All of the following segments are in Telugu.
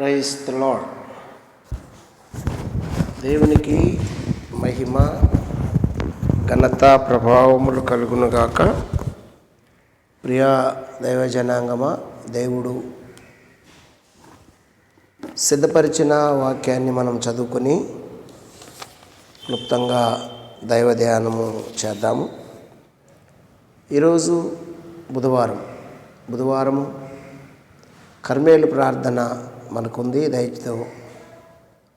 ప్రైజ్ లాడ్ దేవునికి మహిమ ఘనత ప్రభావములు కలుగునుగాక ప్రియా దైవ జనాంగమా దేవుడు సిద్ధపరిచిన వాక్యాన్ని మనం చదువుకొని క్లుప్తంగా దైవ ధ్యానము చేద్దాము. ఈరోజు బుధవారం. బుధవారము కర్మేలు ప్రార్థన మనకుంది. దయతో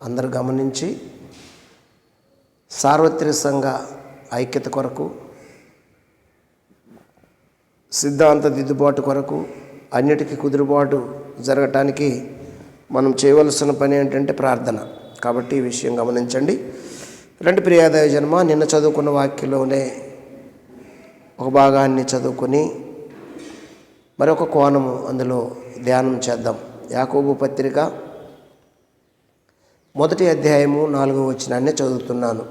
అందరు గమనించి సార్వత్రిక సంఘ ఐక్యత కొరకు సిద్ధాంత దిద్దుబాటు కొరకు అన్నిటికీ కుదురుబాటు జరగటానికి మనం చేయవలసిన పని ఏంటంటే ప్రార్థన. కాబట్టి ఈ విషయం గమనించండి. రెండు ప్రియాదయ జన్మ నిన్న చదువుకున్న వాక్యంలోనే ఒక భాగాన్ని చదువుకొని మరొక కోణము అందులో ధ్యానం చేద్దాం. యాకోబు పత్రిక మొదటి అధ్యాయము నాలుగో వచనాన్ని చదువుతున్నాను.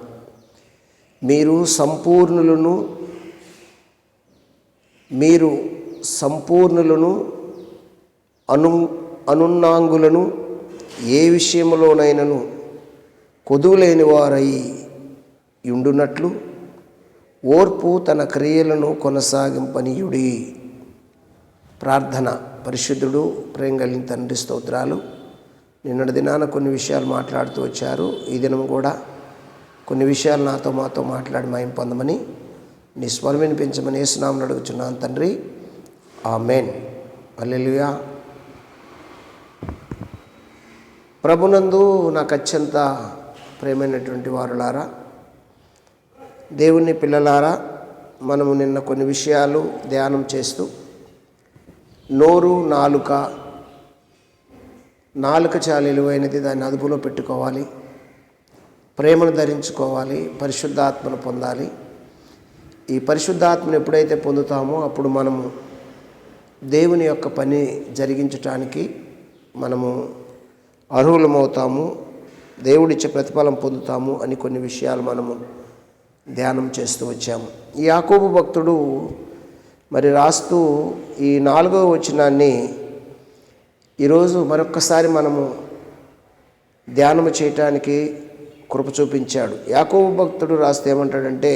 మీరు సంపూర్ణులను మీరు సంపూర్ణులను అను అనున్నాంగులను ఏ విషయంలోనైనను కొదువులేని వారై ఉండునట్లు ఓర్పు తన క్రియలను కొనసాగింపనీయుడి. ప్రార్థన. పరిశుద్ధుడు ప్రేమ కలిగిన తండ్రి స్తోత్రాలు. నిన్నటి దినాన కొన్ని విషయాలు మాట్లాడుతూ వచ్చారు. ఈ దినం కూడా కొన్ని విషయాలు నాతో మాతో మాట్లాడి మాయం పొందమని నీ స్వరం వినిపించమని ఏసునామని అడుగుచున్నాను తండ్రి. ఆ మెయిన్ అల్లెలుయా ప్రభునందు నాకు అత్యంత ప్రేమైనటువంటి వారులారా దేవుని పిల్లలారా మనము నిన్న కొన్ని విషయాలు ధ్యానం చేస్తూ నోరు నాలుక నాలుక చాలా విలువైనది దాన్ని అదుపులో పెట్టుకోవాలి. ప్రేమను ధరించుకోవాలి పరిశుద్ధాత్మను పొందాలి. ఈ పరిశుద్ధాత్మను ఎప్పుడైతే పొందుతామో అప్పుడు మనము దేవుని యొక్క పని జరిగించటానికి మనము అర్హులమవుతాము దేవుడిచ్చే ప్రతిఫలం పొందుతాము అని కొన్ని విషయాలు మనము ధ్యానం చేస్తూ వచ్చాము. ఈ యాకోబు భక్తుడు మరి రాస్తూ ఈ నాలుగవ వచనాన్ని ఈరోజు మరొక్కసారి మనము ధ్యానము చేయటానికి కృప చూపించాడు. యాకోబు భక్తుడు రాస్తే ఏమంటాడంటే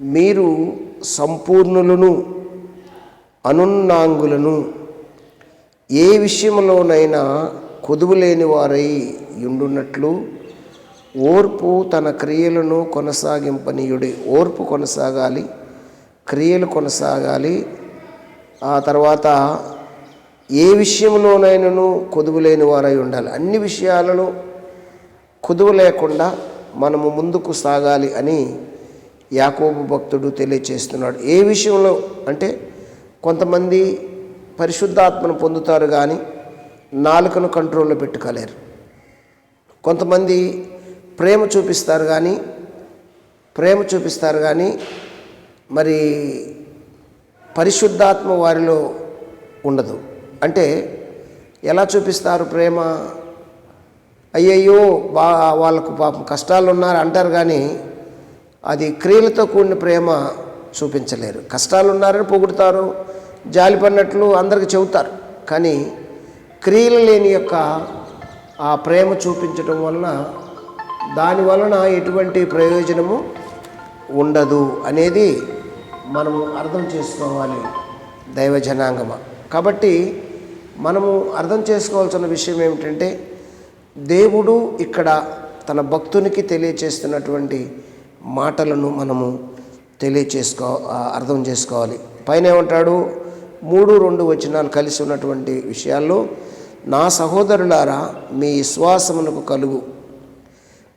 మీరు సంపూర్ణులను అనున్నాంగులను ఏ విషయంలోనైనా కొదువు లేని వారై ఉండున్నట్లు ఓర్పు తన క్రియలను కొనసాగింపనీయుడి ఓర్పు కొనసాగాలి. క్రియలు కొనసాగాలి. ఆ తర్వాత ఏ విషయంలోనైనాను కొదువు లేని వారై ఉండాలి. అన్ని విషయాలలో కొదువు లేకుండా మనము ముందుకు సాగాలి అని యాకోబు భక్తుడు తెలియచేస్తున్నాడు. ఏ విషయంలో అంటే కొంతమంది పరిశుద్ధాత్మను పొందుతారు కానీ నాలుకను కంట్రోల్లో పెట్టుకోలేరు. కొంతమంది ప్రేమ చూపిస్తారు కానీ ప్రేమ చూపిస్తారు కానీ మరి పరిశుద్ధాత్మ వారిలో ఉండదు. అంటే ఎలా చూపిస్తారు ప్రేమ? అయ్యయ్యో బా వాళ్ళకు పాపం కష్టాలు ఉన్నారు అంటారు కానీ అది క్రియలతో కూడిన ప్రేమ చూపించలేరు. కష్టాలు ఉన్నారని పొగుడుతారు జాలిపడినట్లు అందరికి చెబుతారు. కానీ క్రియలు లేని యొక్క ఆ ప్రేమ చూపించడం వలన దాని వలన ఎటువంటి ప్రయోజనము ఉండదు అనేది మనము అర్థం చేసుకోవాలి దైవ జనాంగమ కాబట్టి మనము అర్థం చేసుకోవాల్సిన విషయం ఏమిటంటే దేవుడు ఇక్కడ తన భక్తునికి తెలియచేస్తున్నటువంటి మాటలను మనము తెలియచేసుకో అర్థం చేసుకోవాలి. పైన ఏమంటాడు? మూడు రెండు వచనాలు కలిసి ఉన్నటువంటి విషయాల్లో నా సహోదరులారా మీ విశ్వాసమునకు కలుగు.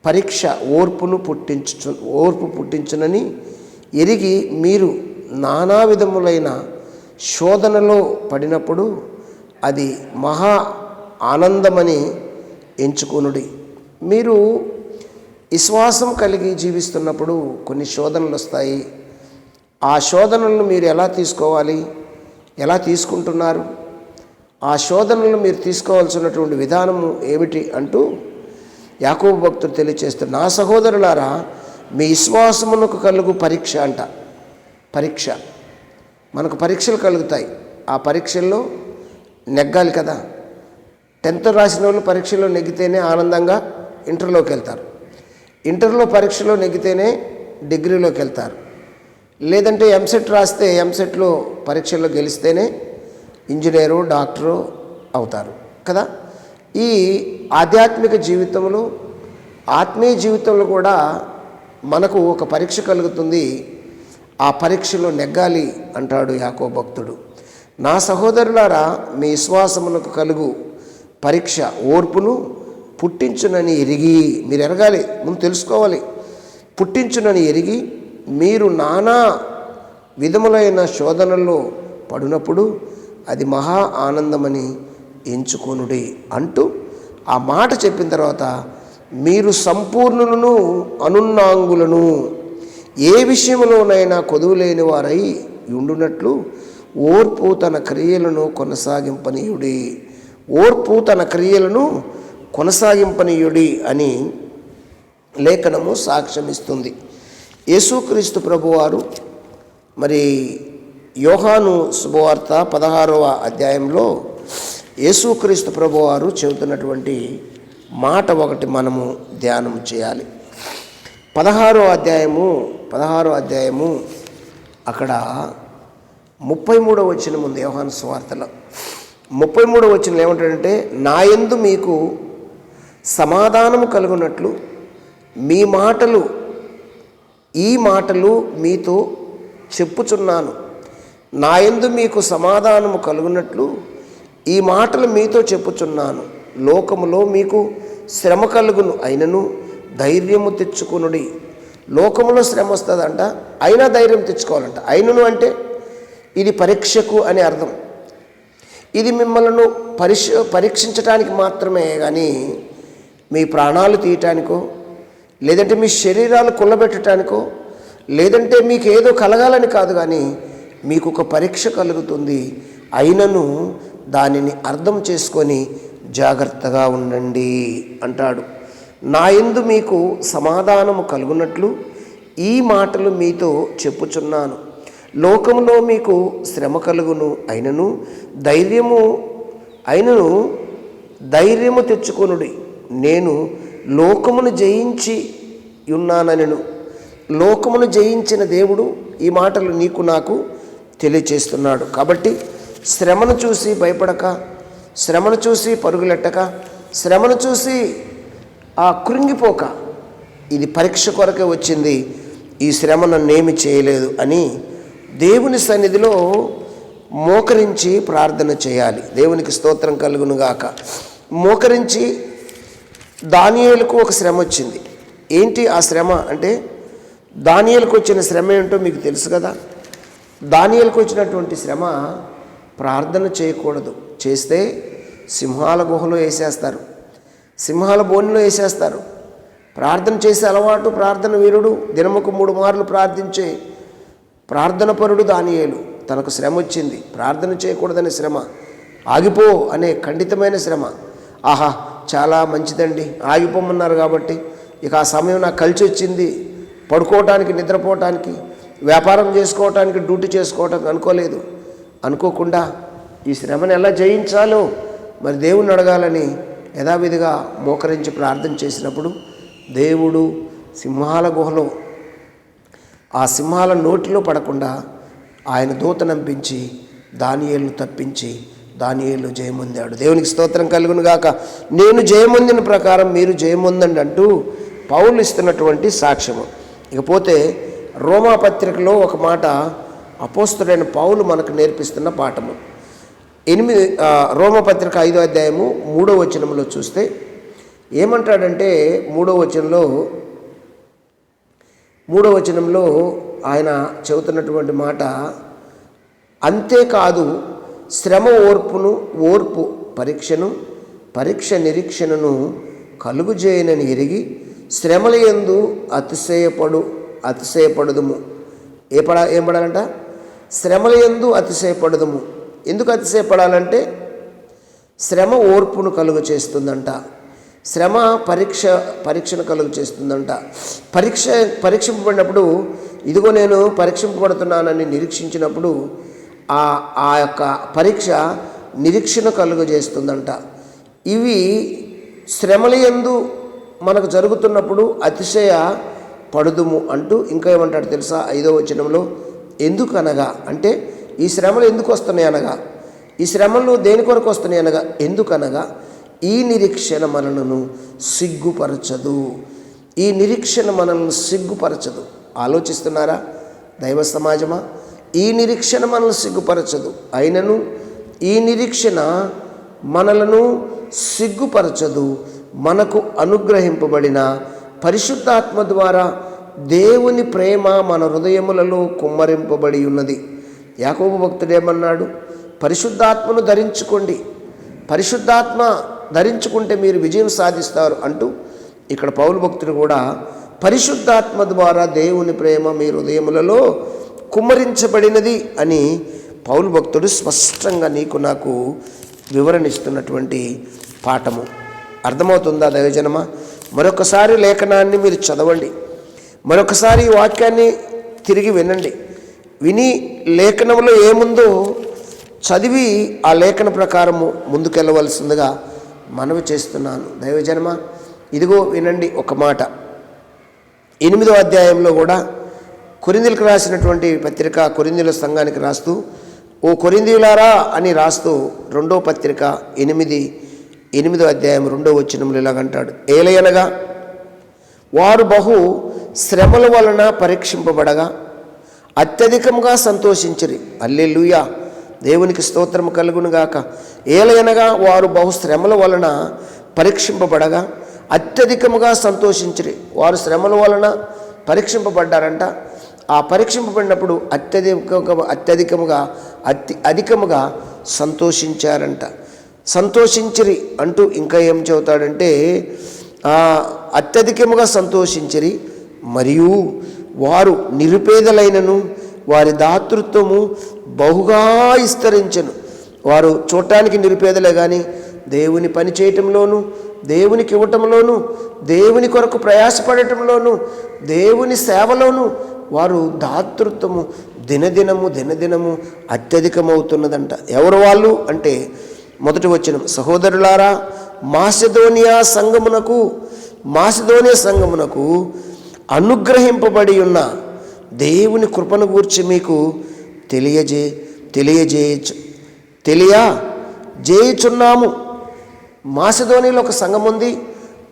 పరీక్ష ఓర్పును పుట్టించు ఓర్పు పుట్టించునని ఎరిగి మీరు నానా విధములైన శోధనలో పడినప్పుడు అది మహా ఆనందమని ఎంచుకొనుడి. మీరు విశ్వాసం కలిగి జీవిస్తున్నప్పుడు కొన్ని శోధనలు వస్తాయి. ఆ శోధనలను మీరు ఎలా తీసుకోవాలి? ఎలా తీసుకుంటున్నారు? ఆ శోధనలను మీరు తీసుకోవాల్సినటువంటి విధానము ఏమిటి అంటూ యాకోబు భక్తుడు తెలియచేస్తారు నా సహోదరులారా మీ విశ్వాసమునకు కలుగు పరీక్ష అంట. పరీక్ష. మనకు పరీక్షలు కలుగుతాయి. ఆ పరీక్షల్లో నెగ్గాలి కదా. టెన్త్ రాసిన వాళ్ళు పరీక్షలో నెగ్గితేనే ఆనందంగా ఇంటర్లోకి వెళ్తారు. ఇంటర్లో పరీక్షలో నెగ్గితేనే డిగ్రీలోకి వెళ్తారు. లేదంటే ఎంసెట్ రాస్తే ఎంసెట్లో పరీక్షల్లో గెలిస్తేనే ఇంజనీరు డాక్టరు అవుతారు. కదా? ఈ ఆధ్యాత్మిక జీవితంలో ఆత్మీయ జీవితంలో కూడా మనకు ఒక పరీక్ష కలుగుతుంది. ఆ పరీక్షలో నెగ్గాలి అంటాడు యాకో భక్తుడు. నా సహోదరులారా మీ విశ్వాసమునకు కలుగు పరీక్ష ఓర్పును పుట్టించునని ఎరిగి మీరు ఎరగాలి ముందు తెలుసుకోవాలి. పుట్టించునని ఎరిగి మీరు నానా విధములైన శోధనల్లో పడినప్పుడు అది మహా ఆనందమని ఎంచుకొనుడి అంటూ ఆ మాట చెప్పిన తర్వాత మీరు సంపూర్ణులను అనున్నాంగులను. ఏ విషయంలోనైనా కొదువులేని వారై ఉండునట్లు ఓర్పు తన క్రియలను కొనసాగింపనీయుడి. ఓర్పు తన క్రియలను కొనసాగింపనీయుడి అని లేఖనము సాక్ష్యమిస్తుంది. యేసుక్రీస్తు ప్రభువారు మరి యోహాను శుభవార్త పదహారవ అధ్యాయంలో యేసుక్రీస్తు ప్రభువారు చెబుతున్నటువంటి మాట ఒకటి మనము ధ్యానం చేయాలి. పదహారో అధ్యాయము పదహారో అధ్యాయము అక్కడ ముప్పై మూడో వచ్చిన ముందు యోహాను స్వార్థలో ముప్పై మూడో వచ్చిన ఏమంటాడంటే నాయందు మీకు సమాధానము కలుగునట్లు మీ మాటలు ఈ మాటలు మీతో చెప్పుచున్నాను. నాయందు మీకు సమాధానము కలుగునట్లు ఈ మాటలు మీతో చెప్పుచున్నాను. లోకములో మీకు శ్రమ కలుగును అయినను ధైర్యము తెచ్చుకునుడి. లోకములో శ్రమ వస్తుందంట అయినా ధైర్యం తెచ్చుకోవాలంట. అయినను అంటే ఇది పరీక్షకు అని అర్థం. ఇది మిమ్మల్ని పరిశ పరీక్షించడానికి మాత్రమే కానీ మీ ప్రాణాలు తీయటానికో లేదంటే మీ శరీరాలు కుల్లబెట్టడానికో లేదంటే మీకు ఏదో కలగాలని కాదు కానీ మీకు ఒక పరీక్ష కలుగుతుంది. అయినను దానిని అర్థం చేసుకొని జాగ్రత్తగా ఉండండి అంటాడు. నా యందు మీకు సమాధానము కలుగునట్లు ఈ మాటలు మీతో చెప్పుచున్నాను. లోకంలో మీకు శ్రమ కలుగును అయినను ధైర్యము అయినను ధైర్యము తెచ్చుకొనుడి. నేను లోకమును జయించి ఉన్నానను లోకమును జయించిన దేవుడు ఈ మాటలు నీకు నాకు తెలియచేస్తున్నాడు. కాబట్టి శ్రమను చూసి భయపడక. శ్రమను చూసి పరుగులెట్టక శ్రమను చూసి ఆ కృంగిపోక. ఇది పరీక్ష కొరకే వచ్చింది. ఈ శ్రమ నన్నేమి చేయలేదు అని దేవుని సన్నిధిలో మోకరించి ప్రార్థన చేయాలి. దేవునికి స్తోత్రం కలుగును గాక మోకరించి దానియేలకు ఒక శ్రమ వచ్చింది. ఏంటి ఆ శ్రమ? అంటే దానియేలకు వచ్చిన శ్రమ ఏంటో మీకు తెలుసు కదా. దానియేలకు వచ్చినటువంటి శ్రమ ప్రార్థన చేయకూడదు. చేస్తే సింహాల గుహలో వేసేస్తారు. సింహాల బోనిలో వేసేస్తారు. ప్రార్థన చేసే అలవాటు ప్రార్థన వీరుడు దినముకు మూడు మార్లు ప్రార్థించే ప్రార్థన పరుడు దానియేలు. తనకు శ్రమ వచ్చింది. ప్రార్థన చేయకూడదనే శ్రమ. ఆగిపో అనే ఖండితమైన శ్రమ. ఆహా చాలా మంచిదండి. ఆగిపోమన్నారు కాబట్టి ఇక ఆ సమయం నాకు కలిసి వచ్చింది. పడుకోవటానికి నిద్రపోవటానికి వ్యాపారం చేసుకోవటానికి డ్యూటీ చేసుకోవటానికి అనుకోలేదు. అనుకోకుండా ఈ శ్రమను ఎలా జయించాలో మరి దేవుణ్ణి అడగాలని యథావిధిగా మోకరించి ప్రార్థన చేసినప్పుడు దేవుడు సింహాల గుహలో ఆ సింహాల నోటిలో పడకుండా ఆయన దూత నంపించి దానియేళ్ళు తప్పించి దానియేళ్ళు జయముందాడు దేవునికి స్తోత్రం కలుగును గాక నేను జయముందిన ప్రకారం మీరు జయముందండి అంటూ పౌలు ఇస్తున్నటువంటి సాక్ష్యము. ఇకపోతే రోమా పత్రికలో ఒక మాట అపోస్తుడైన పౌలు మనకు నేర్పిస్తున్న పాఠము. ఎనిమిది రోమపత్రిక ఐదో అధ్యాయము మూడో వచనంలో చూస్తే ఏమంటాడంటే మూడో వచనంలో మూడో వచనంలో ఆయన చెబుతున్నటువంటి మాట అంతేకాదు శ్రమ ఓర్పును ఓర్పు పరీక్షను పరీక్ష నిరీక్షణను కలుగుజేయనని ఎరిగి శ్రమల ఎందు అతిశయపడు అతిశయపడదుము. ఏ పడ ఏం పడాలంట? శ్రమల యందు అతిశయపడదుము. ఎందుకు అతిశయపడాలంటే శ్రమ ఓర్పును కలుగు చేస్తుందంట. శ్రమ పరీక్ష పరీక్షను కలుగు చేస్తుందంట. పరీక్ష పరీక్షింపబడినప్పుడు ఇదిగో నేను పరీక్షింపబడుతున్నానని నిరీక్షించినప్పుడు ఆ ఆ యొక్క పరీక్ష నిరీక్షణ కలుగు చేస్తుందంట. ఇవి శ్రమల యందు మనకు జరుగుతున్నప్పుడు అతిశయ పడుదుము అంటూ ఇంకా ఏమంటాడు తెలుసా? ఐదో వచనంలో ఎందుకనగా అంటే ఈ శ్రమలు ఎందుకు వస్తున్నాయి అనగా? ఈ శ్రమలు దేని కొరకు వస్తున్నాయి అనగా? ఎందుకనగా ఈ నిరీక్షణ మనలను సిగ్గుపరచదు. ఈ నిరీక్షణ మనల్ని సిగ్గుపరచదు. ఆలోచిస్తున్నారా? దైవ సమాజమా? ఈ నిరీక్షణ మనల్ని సిగ్గుపరచదు. అయినను ఈ నిరీక్షణ మనలను సిగ్గుపరచదు. మనకు అనుగ్రహింపబడిన పరిశుద్ధాత్మ ద్వారా దేవుని ప్రేమ మన హృదయములలో కుమ్మరింపబడి ఉన్నది. యాకోబు భక్తుడేమన్నాడు పరిశుద్ధాత్మను ధరించుకోండి. పరిశుద్ధాత్మ ధరించుకుంటే మీరు విజయం సాధిస్తారు అంటూ ఇక్కడ పౌలు భక్తుడు కూడా పరిశుద్ధాత్మ ద్వారా దేవుని ప్రేమ మీ హృదయములలో కుమ్మరించబడినది అని పౌలు భక్తుడు స్పష్టంగా నీకు నాకు వివరణిస్తున్నటువంటి పాఠము. అర్థమవుతుందా దైవజనమా? మరొకసారి లేఖనాన్ని మీరు చదవండి. మరొకసారి ఈ వాక్యాన్ని తిరిగి వినండి. విని లేఖనంలో ఏముందో చదివి ఆ లేఖన ప్రకారము ముందుకెళ్ళవలసిందిగా మనవి చేస్తున్నాను. దైవజన్మ ఇదిగో వినండి ఒక మాట. ఎనిమిదో అధ్యాయంలో కూడా కొరిందులకు రాసినటువంటి పత్రిక కొరిందుల సంఘానికి రాస్తూ ఓ కొరిందులారా అని రాస్తూ రెండో పత్రిక ఎనిమిది ఎనిమిదో అధ్యాయం రెండో వచ్చినములు ఇలాగంటాడు ఏలయనగా వారు బహు శ్రమల వలన పరీక్షింపబడగా అత్యధికంగా సంతోషించిరి. అల్లెలుయా దేవునికి స్తోత్రం కలుగునుగాక. ఏలయనగా వారు బహు శ్రమల వలన పరీక్షింపబడగా అత్యధికముగా సంతోషించిరి. వారు శ్రమల వలన పరీక్షింపబడ్డారంట. ఆ పరీక్షింపబడినప్పుడు అత్యధిక అత్యధికముగా అతి అధికముగా సంతోషించారంట. సంతోషించిరి అంటూ ఇంకా ఏం చెబుతాడంటే అత్యధికముగా సంతోషించిరి మరియు వారు నిరుపేదలైనను వారి దాతృత్వము బహుగా విస్తరించను. వారు చూడటానికి నిరుపేదలే కానీ దేవుని పని చేయటంలోను దేవునికి ఇవ్వటంలోను దేవుని కొరకు ప్రయాసపడటంలోను దేవుని సేవలోను వారు దాతృత్వము దినదినము దినదినము అత్యధికమవుతున్నదంట. ఎవరు వాళ్ళు అంటే మొదటి వచ్చిన సహోదరులారా మాసిధోనియా సంఘమునకు మాసిధోనియా సంఘమునకు అనుగ్రహింపబడి ఉన్న దేవుని కృపను గూర్చి మీకు తెలియజే తెలియజేయచ్చు తెలియ జేయుచున్నాము. మాసిధోనిలో ఒక సంఘం ఉంది.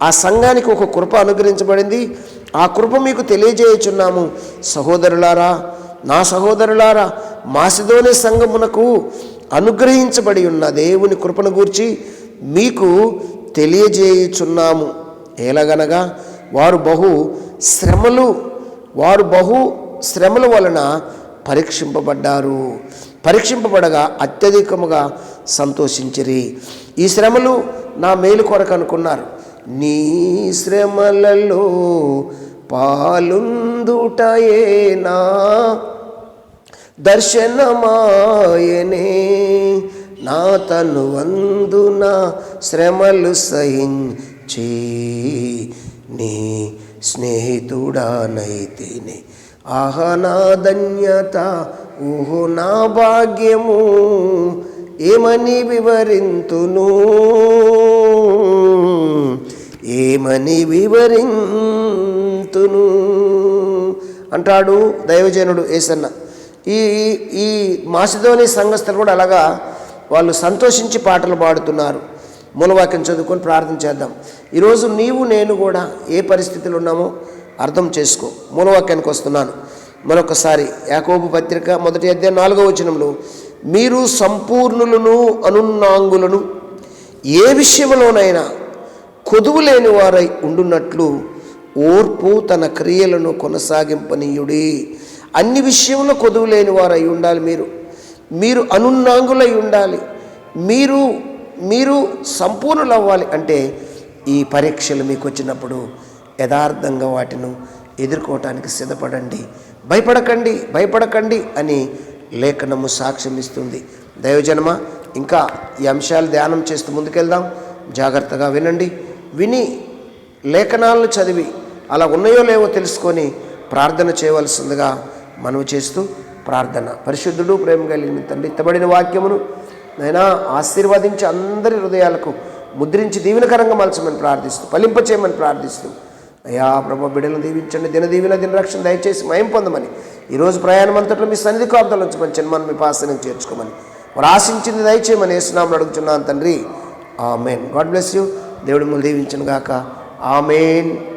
ఆ సంఘానికి ఒక కృప అనుగ్రహించబడింది. ఆ కృప మీకు తెలియజేయుచున్నాము. సహోదరులారా నా సహోదరులారా మాసిధోని సంఘమునకు అనుగ్రహించబడి ఉన్న దేవుని కృపను గూర్చి మీకు తెలియజేయుచున్నాము. ఎలాగనగా వారు బహు శ్రమలు వారు బహు శ్రమల వలన పరీక్షింపబడ్డారు. పరీక్షింపబడగా అత్యధికముగా సంతోషించిరి. ఈ శ్రమలు నా మేలు కొరకు అనుకున్నారు. నీ శ్రమలలో పాలుందుటయేనా? దర్శనమాయనే. నా తను వందున శ్రమలు సహించి నీ స్నేహితుడానైతేనే. ఆహ నా ధన్యత ఊహో నా భాగ్యము ఏమని వివరింతును? ఏమని వివరింతును? అంటాడు దైవజనుడు ఏసన్న. ఈ ఈ మాసిదోని సంఘస్థలు కూడా అలాగా వాళ్ళు సంతోషించి పాటలు పాడుతున్నారు. మూలవాక్యం చదువుకొని ప్రార్థన చేద్దాం. ఈరోజు నీవు నేను కూడా ఏ పరిస్థితిలో ఉన్నామో అర్థం చేసుకో. మూలవాక్యానికి వస్తున్నాను. మరొకసారి యాకోబు పత్రిక మొదటి అధ్యాయం నాలుగో వచనంలో మీరు సంపూర్ణులను అనున్నాంగులను ఏ విషయంలోనైనా కొదువు లేని వారై ఉండున్నట్లు ఓర్పు తన క్రియలను కొనసాగింపనీయుడి. అన్ని విషయంలో కొదువు లేని వారై ఉండాలి మీరు. మీరు అనున్నాంగులై ఉండాలి. మీరు మీరు సంపూర్ణులు అవ్వాలి అంటే ఈ పరీక్షలు మీకు వచ్చినప్పుడు యథార్థంగా వాటిని ఎదుర్కోవటానికి సిద్ధపడండి. భయపడకండి భయపడకండి అని లేఖనము సాక్ష్యం ఇస్తుంది. దైవజనమ ఇంకా ఈ అంశాలు ధ్యానం చేస్తూ ముందుకెళ్దాం. జాగ్రత్తగా వినండి. విని లేఖనాలను చదివి అలా ఉన్నాయో లేవో తెలుసుకొని ప్రార్థన చేయవలసిందిగా మనవి చేస్తూ ప్రార్థన. పరిశుద్ధుడు ప్రేమ కలిగిన తండ్రి ఇత్తబడిన వాక్యమును నైనా ఆశీర్వదించి అందరి హృదయాలకు ముద్రించి దీవెనకరంగా మలచమని ప్రార్థిస్తూ ఫలింపచేయమని ప్రార్థిస్తూ అయ్యా ప్రభు బిడ్డలు దీవించండి దిన దీవెన దిన రక్షణ దయచేసి మయం పొందమని ఈరోజు ప్రయాణం అంతట్లో మీ సన్నిధి కాపుదలు ఉంచమని మనం మీ పాసనం చేర్చుకోమని వారు ఆశించింది దయచేయమని వేసునామని అడుగుతున్నాను తండ్రి. ఆమెన్. God bless you. దేవుడు మిమ్మల్ని దీవించను గాక. ఆమెన్.